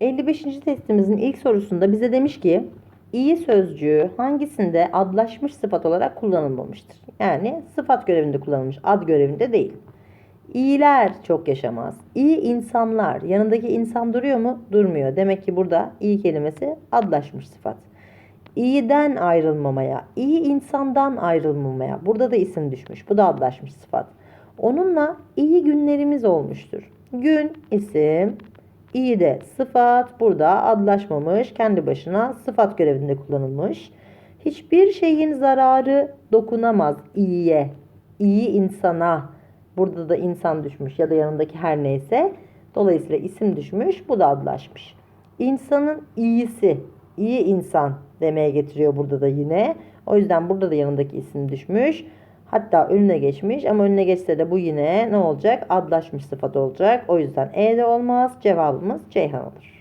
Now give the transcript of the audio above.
55. testimizin ilk sorusunda bize demiş ki iyi sözcüğü hangisinde adlaşmış sıfat olarak kullanılmamıştır? Yani sıfat görevinde kullanılmış, ad görevinde değil. İyiler çok yaşamaz. İyi insanlar. Yanındaki insan duruyor mu? Durmuyor. Demek ki burada iyi kelimesi adlaşmış sıfat. İyiden ayrılmamaya, iyi insandan ayrılmamaya. Burada da isim düşmüş. Bu da adlaşmış sıfat. Onunla iyi günlerimiz olmuştur. Gün isim, iyi de sıfat. Burada adlaşmamış. Kendi başına sıfat görevinde kullanılmış. Hiçbir şeyin zararı dokunamaz iyiye, iyi insana. Burada da insan düşmüş ya da yanındaki her neyse. Dolayısıyla isim düşmüş. Bu da adlaşmış. İnsanın iyisi, iyi insan demeye getiriyor burada da yine. O yüzden burada da yanındaki isim düşmüş. Hatta önüne geçmiş ama önüne geçse de bu yine ne olacak? Adlaşmış sıfat olacak. O yüzden E de olmaz. Cevabımız Ceyhan olur.